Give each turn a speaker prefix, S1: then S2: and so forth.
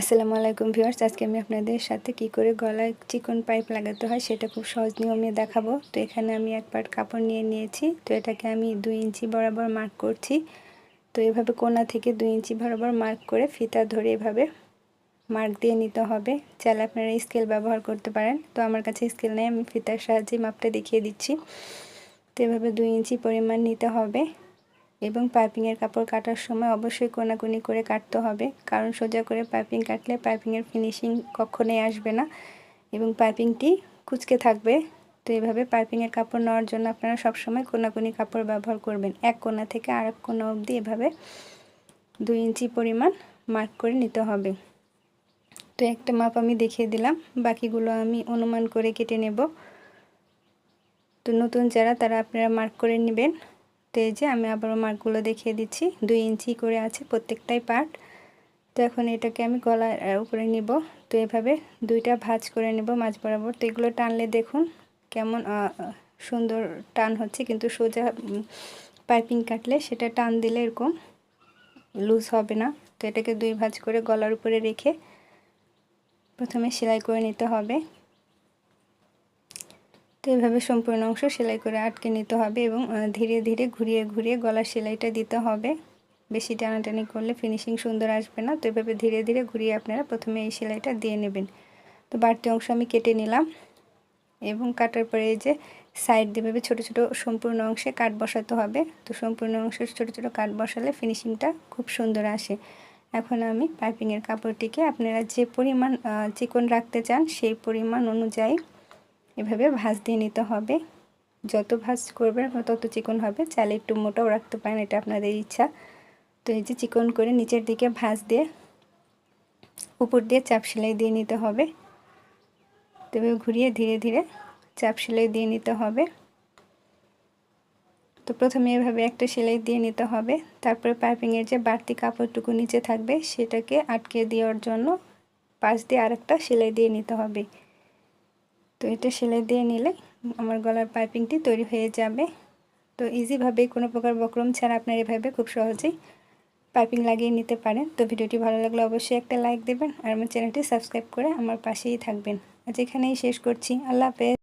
S1: আসসালামু আলাইকুম ভিউয়ার্স, আজকে আমি আপনাদের সাথে কি করে গলায় চিকন পাইপ লাগাতে হয় সেটা খুব সহজ নিয়মে দেখাবো। তো এখানে আমি এক পাট কাপড় নিয়ে নিয়েছি। তো এটাকে আমি দুই ইঞ্চি বরাবর মার্ক করছি। তো এভাবে কোনা থেকে দুই ইঞ্চি বরাবর মার্ক করে ফিতা ধরে এভাবে মার্ক দিয়ে নিতে হবে। চাইলে আপনারা স্কেল ব্যবহার করতে পারেন। তো আমার কাছে স্কেল নেই, আমি ফিতার সাহায্যে মাপটা দেখিয়ে দিচ্ছি। তো এভাবে দুই ইঞ্চি পরিমাণ নিতে হবে। এবং পাইপিংয়ের কাপড় কাটার সময় অবশ্যই কোনাকুনি করে কাটতে হবে। কারণ সোজা করে পাইপিং কাটলে পাইপিংয়ের ফিনিশিং কখনোই আসবে না এবং পাইপিংটি কুচকে থাকবে। তো এইভাবে পাইপিংয়ের কাপড় নেওয়ার জন্য আপনারা সবসময় কোনাকুনি কাপড় ব্যবহার করবেন। এক কোনা থেকে আরেক কোনা অবধি এভাবে দুই ইঞ্চি পরিমাণ মার্ক করে নিতে হবে। তো একটা মাপ আমি দেখিয়ে দিলাম। বাকিগুলো আমি অনুমান করে কেটে নেব। তো নতুন যারা, তারা আপনারা মার্ক করে নেবেন। তো এই যে আমি আবারও মার্কগুলো দেখিয়ে দিচ্ছি। দুই ইঞ্চি করে আছে প্রত্যেকটাই পার্ট। তো এখন এটাকে আমি গলার উপরে নিব। তো এভাবে দুইটা ভাজ করে নেব মাঝ বরাবর। তো এগুলো টানলে দেখুন কেমন সুন্দর টান হচ্ছে। কিন্তু সোজা পাইপিং কাটলে সেটা টান দিলে এরকম লুজ হবে না। তো এটাকে দুই ভাজ করে গলার উপরে রেখে প্রথমে সেলাই করে নিতে হবে। তো এভাবে সম্পূর্ণ অংশ সেলাই করে আটকে নিতে হবে এবং ধীরে ধীরে ঘুরিয়ে ঘুরিয়ে গলার সেলাইটা দিতে হবে। বেশি টানাটানি করলে ফিনিশিং সুন্দর আসবে না। তো এভাবে ধীরে ধীরে ঘুরিয়ে আপনারা প্রথমে এই সেলাইটা দিয়ে নেবেন। তো বাড়তি অংশ আমি কেটে নিলাম এবং কাটার পরে যে সাইড দিয়ে ছোটো ছোটো সম্পূর্ণ অংশে কাট বসাতে হবে। তো সম্পূর্ণ অংশে ছোটো ছোটো কাট বসালে ফিনিশিংটা খুব সুন্দর আসে। এখন আমি পাইপিংয়ের কাপড়টিকে আপনারা যে পরিমাণ চিকন রাখতে চান সেই পরিমাণ অনুযায়ী এভাবে ভাজ দিয়ে নিতে হবে। যত ভাজ করবেন তত চিকন হবে। চালে একটু মোটাও রাখতে পারেন, এটা আপনাদের ইচ্ছা। তো এই যে চিকন করে নিচের দিকে ভাজ দিয়ে উপর দিয়ে চাপ সেলাই দিয়ে নিতে হবে। তবে ঘুরিয়ে ধীরে ধীরে চাপ সেলাই দিয়ে নিতে হবে। তো প্রথমে এভাবে একটা সেলাই দিয়ে নিতে হবে। তারপরে পাইপিংয়ের যে বাড়তি কাপড়টুকু নিচে থাকবে, সেটাকে আটকে দেওয়ার জন্য পাশ দিয়ে আরেকটা সেলাই দিয়ে নিতে হবে। এটা সেলাই দিয়ে নিলে আমার গলার পাইপিংটি তৈরি হয়ে যাবে। তো ইজিভাবে কোনো প্রকার বক্রম ছাড়া আপনার এভাবে খুব সহজেই পাইপিং লাগিয়ে নিতে পারেন। তো ভিডিওটি ভালো লাগলে অবশ্যই একটা লাইক দেবেন আর আমার চ্যানেলটি সাবস্ক্রাইব করে আমার পাশেই থাকবেন। আজ এখানেই শেষ করছি। আল্লাহ হাফেজ।